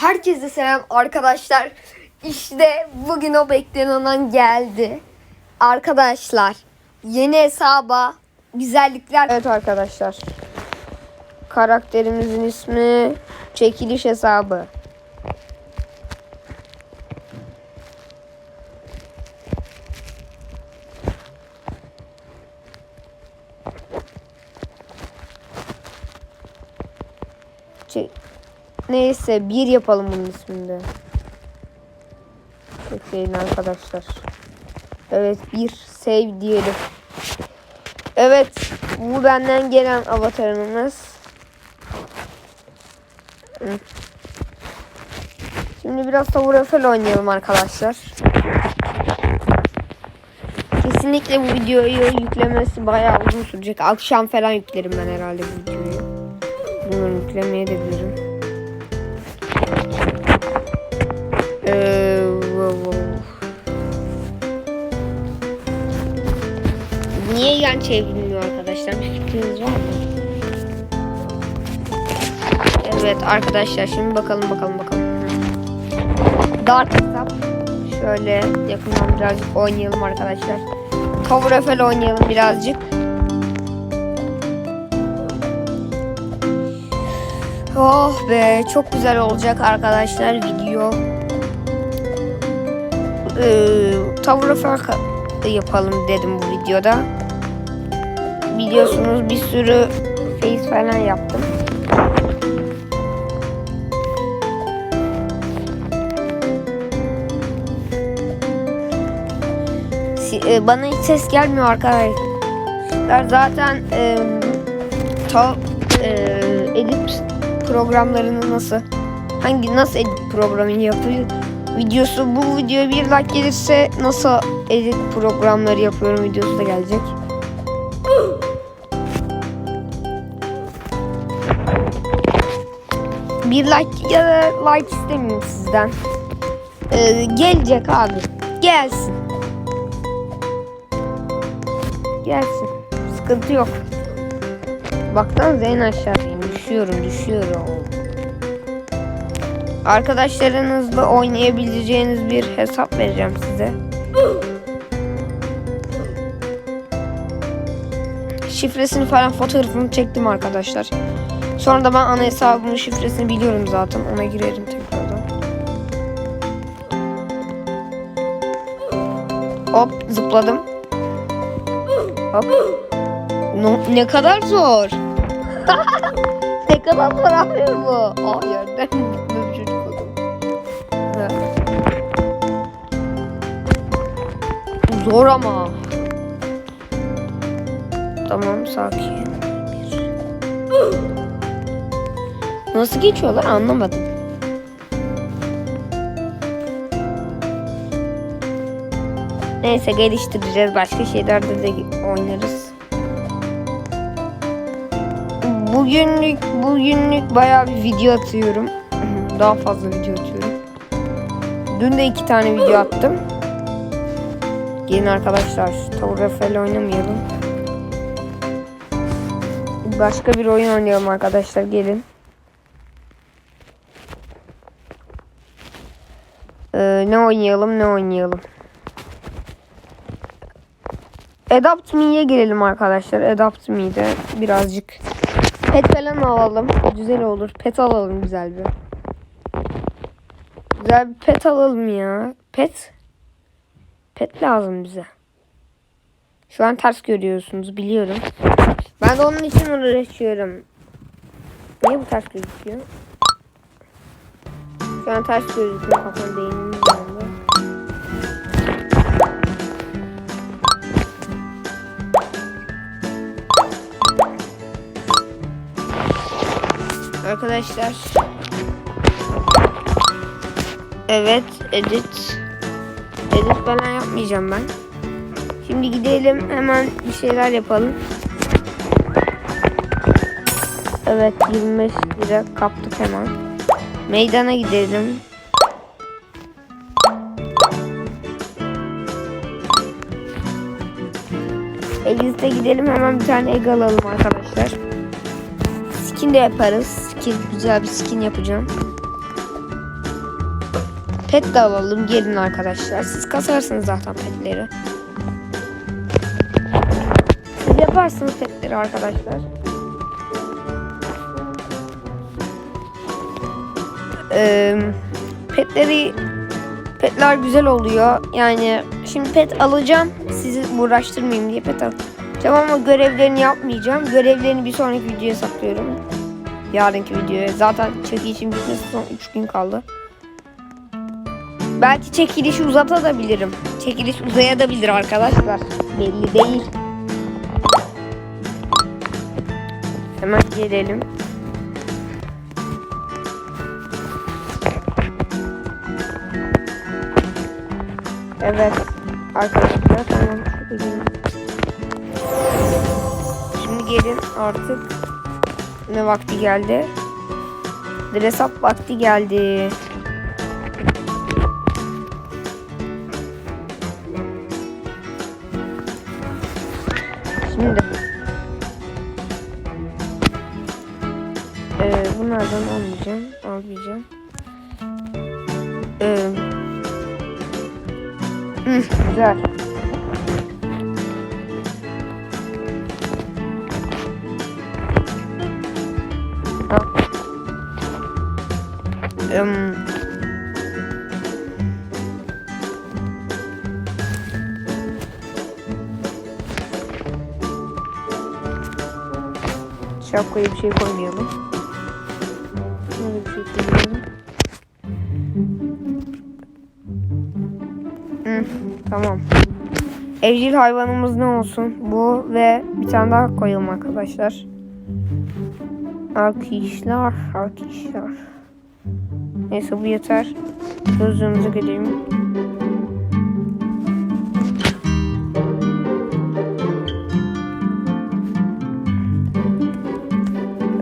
Herkese selam arkadaşlar. İşte bugün o beklenen an geldi. Arkadaşlar yeni hesaba güzellikler. Evet arkadaşlar. Karakterimizin ismi çekiliş hesabı. Neyse bir yapalım bunun isminde. Bekleyin arkadaşlar. Evet bir save diyelim. Evet bu benden gelen avatarımız. Şimdi biraz Tower Eiffel oynayalım arkadaşlar. Kesinlikle bu videoyu yüklemesi bayağı uzun sürecek. Akşam falan yüklerim ben herhalde bu videoyu. Bunu yüklemeye de bilirim. Yan çevrilmiyor arkadaşlar? Bir fikriniz var mı? Evet arkadaşlar şimdi bakalım bakalım bakalım. Dark hesap. Şöyle yakından birazcık oynayalım arkadaşlar. Tower Eiffel oynayalım birazcık. Oh be çok güzel olacak arkadaşlar video. Ee, Tower Eiffel yapalım dedim bu videoda. Biliyorsunuz bir sürü face falan yaptım. E, Bana hiç ses gelmiyor arkadaşlar. Zaten e, ta, e, edit programlarını nasıl hangi nasıl edit programını yapıyor videosu bu videoya bir like gelirse nasıl edit programları yapıyorum videosu da gelecek. Bir like ya da like istemiyorum sizden. Ee, gelecek abi. Gelsin. Gelsin. Sıkıntı yok. Baktan en aşağıdayım. Düşüyorum, düşüyorum. Arkadaşlarınızla oynayabileceğiniz bir hesap vereceğim size. Şifresini falan fotoğrafını çektim arkadaşlar. Sonra da ben ana hesabımın şifresini biliyorum zaten. Ona girerim tekrardan. Hop zıpladım. Hop. No, ne kadar zor. ne kadar zor abi bu. Aa yerden gitme bir çocuk. Zor ama. Tamam sakin. Nasıl geçiyorlar anlamadım. Neyse geliştireceğiz. Başka şeylerde de oynarız. Bugünlük bugünlük bayağı bir video atıyorum. Daha fazla video atıyorum. Dün de iki tane video attım. Gelin arkadaşlar Tower Eiffel oynamayalım. Başka bir oyun oynayalım arkadaşlar gelin. Ee, ne oynayalım ne oynayalım. Adapt Me'ye girelim arkadaşlar. Adapt Me'de birazcık pet falan alalım. Güzel olur. Pet alalım güzel bir. Güzel bir pet alalım ya. Pet. Pet lazım bize. Şu an ters görüyorsunuz biliyorum. Ben de onun için uğraşıyorum. Niye bu ters gözüküyor? Şu an ters gözüküyor kafam beynimin yanında. Arkadaşlar. Evet edit. Edit falan yapmayacağım ben. Şimdi gidelim hemen bir şeyler yapalım. Evet 25 lira kaptık hemen. Meydana gidelim. Eliz'de gidelim hemen bir tane egg alalım arkadaşlar. Skin de yaparız. Skin güzel bir skin yapacağım. Pet de alalım gelin arkadaşlar. Siz kasarsınız zaten petleri. Siz yaparsınız petleri arkadaşlar. Ee, petleri petler güzel oluyor. Yani şimdi pet alacağım. Sizi uğraştırmayayım diye pet alacağım ama görevlerini yapmayacağım. Görevlerini bir sonraki videoya saklıyorum. Yarınki videoya. Zaten çekilişim bitmesi son 3 gün kaldı. Belki çekilişi uzatabilirim. Çekiliş uzayabilir arkadaşlar. Belli değil. Hemen gelelim. Evet. Arkadaşlar tamam. Şimdi gelin artık ne vakti geldi? Dress up vakti geldi. Hı, güzel. Em, Şapkaya bir şey koymayalım. Böyle bir şey koymayalım. Tamam. Evcil hayvanımız ne olsun? Bu ve bir tane daha koyalım arkadaşlar. Arkadaşlar, arkadaşlar. Neyse bu yeter. Gözlüğümüze geleyim.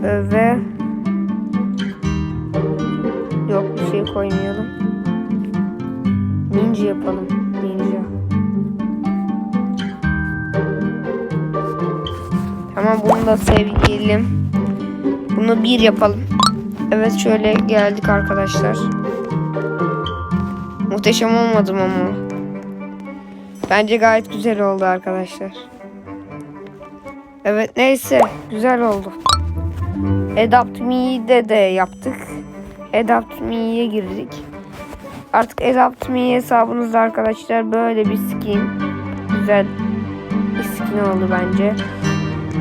Ee, ve Ninja yapalım. Ninja. Tamam bunu da sevgilim. Bunu bir yapalım. Evet şöyle geldik arkadaşlar. Muhteşem olmadım ama. Bence gayet güzel oldu arkadaşlar. Evet neyse güzel oldu. Adapt Me'de de yaptık. Adapt Me'ye girdik. Artık Adapt Me hesabınızda arkadaşlar böyle bir skin. Güzel bir skin oldu bence.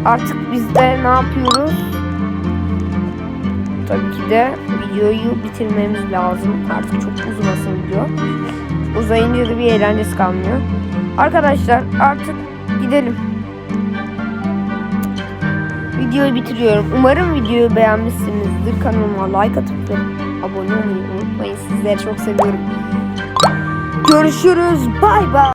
Artık biz de ne yapıyoruz? Tabii ki de videoyu bitirmemiz lazım. Artık çok uzamasın video. Uzayınca da bir eğlencesi kalmıyor. Arkadaşlar artık gidelim. Videoyu bitiriyorum. Umarım videoyu beğenmişsinizdir. Kanalıma like atıp abone olmayı unutmayın. Sizleri çok seviyorum. Görüşürüz. Bay bay.